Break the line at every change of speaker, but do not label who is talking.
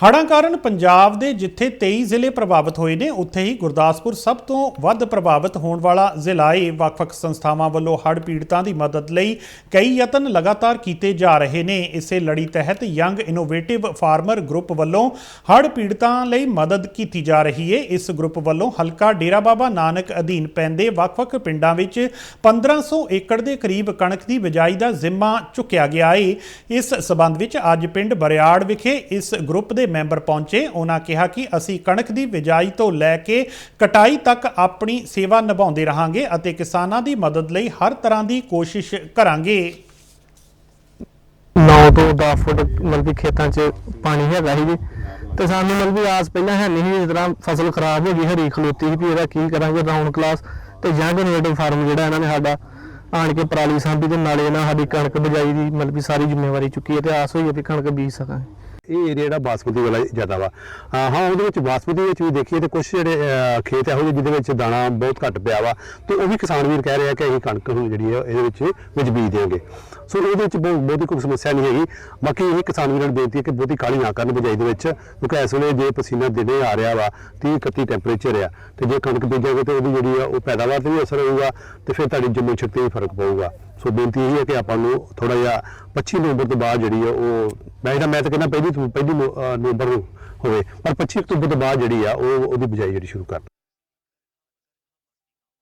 ਹੜ੍ਹਾਂ ਕਾਰਨ ਪੰਜਾਬ ਦੇ ਜਿੱਥੇ 23 ਜ਼ਿਲ੍ਹੇ ਪ੍ਰਭਾਵਿਤ ਹੋਏ ਨੇ, ਉੱਥੇ ਹੀ ਗੁਰਦਾਸਪੁਰ ਸਭ ਤੋਂ ਵੱਧ ਪ੍ਰਭਾਵਿਤ ਹੋਣ ਵਾਲਾ ਜ਼ਿਲ੍ਹਾ ਹੈ ਵੱਖ-ਵੱਖ ਸੰਸਥਾਵਾਂ ਵੱਲੋਂ ਹੜ੍ਹ ਪੀੜਤਾਂ ਦੀ ਮਦਦ ਲਈ ਕਈ ਯਤਨ ਲਗਾਤਾਰ ਕੀਤੇ ਜਾ ਰਹੇ ਨੇ। ਇਸੇ ਲੜੀ ਤਹਿਤ ਯੰਗ ਇਨੋਵੇਟਿਵ ਫਾਰਮਰ ਗਰੁੱਪ ਵੱਲੋਂ ਹੜ੍ਹ ਪੀੜਤਾਂ ਲਈ ਮਦਦ ਕੀਤੀ ਜਾ ਰਹੀ ਹੈ ਇਸ ਗਰੁੱਪ ਵੱਲੋਂ ਹਲਕਾ ਡੇਰਾ ਬਾਬਾ ਨਾਨਕ ਅਧੀਨ ਪੈਂਦੇ ਵੱਖ-ਵੱਖ ਪਿੰਡਾਂ ਵਿੱਚ 1500 ਏਕੜ ਦੇ ਕਰੀਬ ਕਣਕ ਦੀ ਬਿਜਾਈ ਦਾ ਜ਼ਿੰਮਾ ਚੁੱਕਿਆ ਗਿਆ ਹੈ ਇਸ ਸਬੰਧ ਵਿੱਚ ਅੱਜ ਪਿੰਡ ਬਰਿਆੜ ਵਿਖੇ ਇਸ ਗਰੁੱਪ ਦੇ ਮੈਂਬਰ ਪਹੁੰਚੇ, ਉਹਨਾਂ ਕਿਹਾ ਕਿ ਅਸੀਂ ਕਣਕ ਦੀ ਬਿਜਾਈ ਤੋਂ ਲੈ ਕੇ ਕਟਾਈ ਤੱਕ ਆਪਣੀ ਸੇਵਾ ਨਿਭਾਉਂਦੇ ਰਹਾਂਗੇ ਅਤੇ ਕਿਸਾਨਾਂ ਦੀ ਮਦਦ ਲਈ ਹਰ ਤਰ੍ਹਾਂ ਦੀ ਕੋਸ਼ਿਸ਼ ਕਰਾਂਗੇ।
9 ਤੋਂ 10 ਫੁੱਟ ਮਤਲਬ ਕਿ ਖੇਤਾਂ 'ਚ ਪਾਣੀ ਹੈਗਾ ਸੀ ਜੀ। ਤੇ ਸਾਨੂੰ ਮਤਲਬ ਕਿ ਆਸ ਪਹਿਲਾਂ ਹੈ ਨਹੀਂ ਸੀ ਤਰ੍ਹਾਂ ਫਸਲ ਖਰਾਬ ਹੋ ਗਈ, ਹਰੀ ਖਲੋਤੀ ਸੀ ਵੀ ਇਹਦਾ ਕੀ ਕਰਾਂਗੇ ਰਾਉਂਡ ਕਲਾਸ ਤੇ ਯੰਗ ਇਨੋਵੇਟਿਵ ਫਾਰਮ ਜਿਹੜਾ ਇਹਨਾਂ ਨੇ ਸਾਡਾ ਆਣ ਕੇ ਪਰਾਲੀ ਸਾਂਭੀ ਤੇ ਨਾਲੇ ਇਹਨਾਂ ਸਾਡੀ ਕਣਕ ਬਜਾਈ ਦੀ ਮਤਲਬ ਕਿ ਸਾਰੀ ਜ਼ਿੰਮੇਵਾਰੀ ਚੁੱਕੀ ਹੈ ਤੇ ਆਸ ਹੋਈ ਹੈ ਵੀ ਕਣਕ ਬੀਜ ਸਕਾਂਗੇ।
ਇਹ ਏਰੀਆ ਜਿਹੜਾ ਬਾਸਮਤੀ ਵਾਲਾ ਜ਼ਿਆਦਾ ਵਾ। ਹਾਂ, ਉਹਦੇ ਵਿੱਚ ਬਾਸਮਤੀ ਵਿੱਚ ਵੀ ਦੇਖੀਏ ਤੇ ਕੁਝ ਜਿਹੜੇ ਖੇਤ ਇਹੋ ਜਿਹੇ ਜਿਹਦੇ ਵਿੱਚ ਦਾਣਾ ਬਹੁਤ ਘੱਟ ਪਿਆ ਵਾ ਤੇ ਉਹ ਵੀ ਕਿਸਾਨ ਵੀਰ ਕਹਿ ਰਿਹਾ ਕਿ ਅਸੀਂ ਕਣਕ ਹੁਣ ਜਿਹੜੀ ਆ, ਇਹਦੇ ਵਿੱਚ ਵਿੱਚ ਬੀਜ ਦੇਵਾਂਗੇ ਸੋ ਇਹਦੇ ਵਿੱਚ ਬਹੁਤ ਬਹੁਤੀ ਕੋਈ ਸਮੱਸਿਆ ਨਹੀਂ ਹੈਗੀ। ਬਾਕੀ ਇਹ ਕਿਸਾਨ ਵੀਰਾਂ ਨੂੰ ਬੇਨਤੀ ਹੈ ਕਿ ਬਹੁਤੀ ਕਾਹਲੀ ਨਾ ਕਰਨ ਬਿਜਾਈ ਦੇ ਵਿੱਚ, ਕਿਉਂਕਿ ਇਸ ਵੇਲੇ ਜੇ ਪਸੀਨਾ ਦਿਨੇ ਆ ਰਿਹਾ ਵਾ 30 31 ਟੈਂਪਰੇਚਰ ਆ। ਤੇ ਜੇ ਕਣਕ ਬੀਜਾਂਗੇ ਤੇ ਉਹਦੀ ਜਿਹੜੀ ਆ, ਉਹ ਪੈਦਾਵਾਰ ਤੇ ਵੀ ਅਸਰ ਹੋਊਗਾ ਤੇ ਫਿਰ ਤੁਹਾਡੀ ਜੰਮੂ ਸ਼ਕਤੀ ਤੇ ਵੀ ਫ਼ਰਕ ਪਊਗਾ। ਸੋ ਬੇਨਤੀ ਇਹ ਹੈ ਕਿ ਆਪਾਂ ਨੂੰ ਥੋੜਾ ਜਿਹਾ 25 ਨਵੰਬਰ ਤੋਂ ਬਾਅਦ ਜਿਹੜੀ ਆ ਉਹ, ਮੈਂ ਤਾਂ ਮੈਂ ਤਾਂ ਕਹਿੰਦਾ ਪਹਿਲੀ ਤੋਂ- ਪਹਿਲੀ ਨਵ- ਅਹ ਨਵੰਬਰ ਨੂੰ ਹੋਵੇ, ਪਰ 25 ਅਕਤੂਬਰ ਤੋਂ ਬਾਅਦ ਜਿਹੜੀ ਆ ਉਹ, ਉਹਦੀ ਬਿਜਾਈ ਜਿਹੜੀ ਸ਼ੁਰੂ ਕਰ